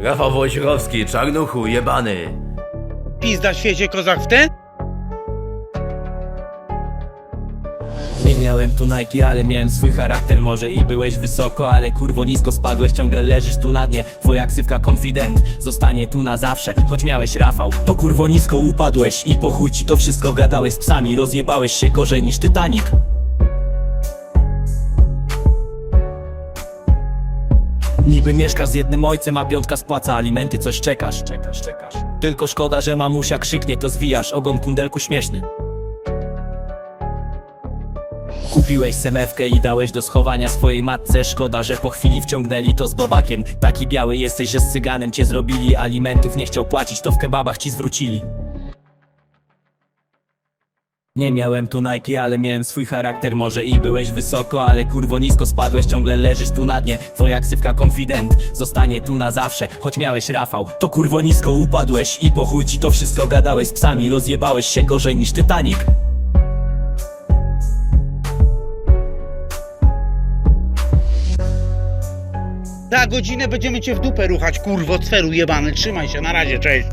Rafał Wojciechowski, czarnuchu, jebany. Pizda świecie kozak w ten? Nie miałem tu Nike, ale miałem swój charakter. Może i byłeś wysoko, ale kurwo nisko spadłeś. Ciągle leżysz tu na dnie, twoja ksywka confident Zostanie tu na zawsze, choć miałeś Rafał To kurwo nisko upadłeś. I po chuj ci to wszystko gadałeś z psami. Rozjebałeś się gorzej niż Titanic Niby mieszkasz z jednym ojcem, a piątka spłaca alimenty, coś czekasz, czekasz, czekasz. Tylko szkoda, że mamusia krzyknie, to zwijasz ogon kundelku śmieszny. Kupiłeś semewkę i dałeś do schowania swojej matce. Szkoda, że po chwili wciągnęli to z bobakiem. Taki biały jesteś, że z cyganem cię zrobili. Alimentów nie chciał płacić, to w kebabach ci zwrócili nie miałem tu Nike, ale miałem swój charakter. Może i byłeś wysoko, ale kurwo nisko spadłeś. Ciągle leżysz tu na dnie, twoja ksywka confident Zostanie tu na zawsze, choć miałeś Rafał To kurwo nisko upadłeś. I po chuj ci to wszystko gadałeś. Z psami Rozjebałeś się gorzej niż Titanic. Za godzinę będziemy cię w dupę ruchać, kurwo, cferu jebany. Trzymaj się, na razie, cześć.